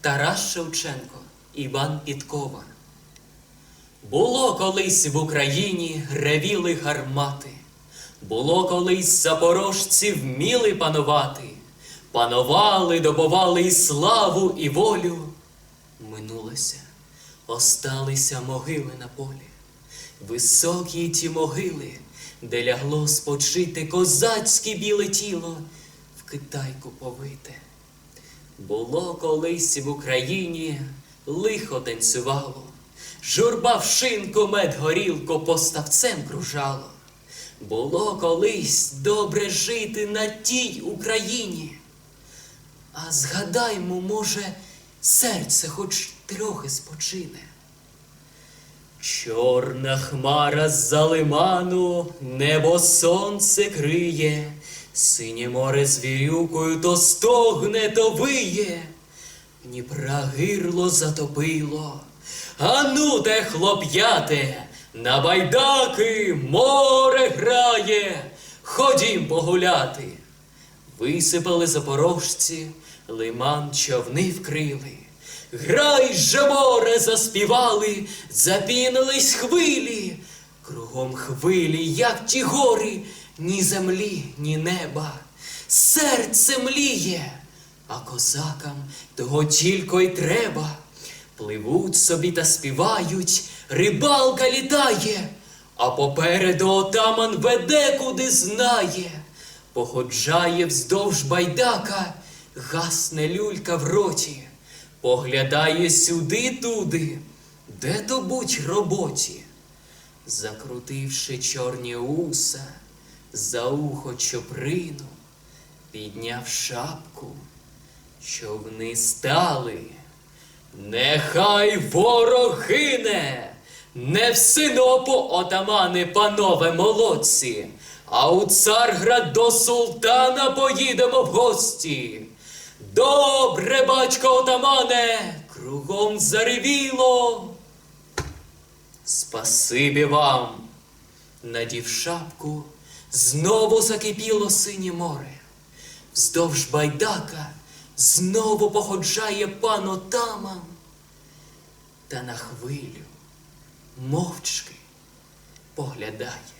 Тарас Шевченко, Іван Підкова. Було колись в Україні ревіли гармати, було колись запорожці вміли панувати, панували, добували і славу, і волю. Минулося, осталися могили на полі, високі ті могили, де лягло спочити козацьке біле тіло в китайку повите. Було колись в Україні лихо танцювало, журба в шинку мед горілко поставцем кружало. Було колись добре жити на тій Україні. А згадаймо, може, серце хоч трохи спочине. Чорна хмара з-за лиману, небо сонце криє, синє море з вірюкою то стогне, то виє. Дніпра гирло затопило. Ану те, хлоп'яте, на байдаки море грає, ходім погуляти. Висипали запорожці, лиман човни вкрили. Грай же море заспівали, запінились хвилі. Кругом хвилі, як ті гори, ні землі, ні неба. Серце мліє, а козакам того тільки й треба. Пливуть собі та співають, рибалка літає, а попереду отаман веде, куди знає. Походжає вздовж байдака, гасне люлька в роті, поглядає сюди-туди, де то будь роботі. Закрутивши чорні уса, за ухо чоприну, підняв шапку, човни стали. Нехай ворог гине, не в Синопу отамани, панове молодці, а у Царград до султана поїдемо в гості. Добре, батько отамане, кругом заревіло. Спасибі вам. Надів шапку, знову закипіло синє море. Вздовж байдака знову походжає пан отаман. Та на хвилю мовчки поглядає.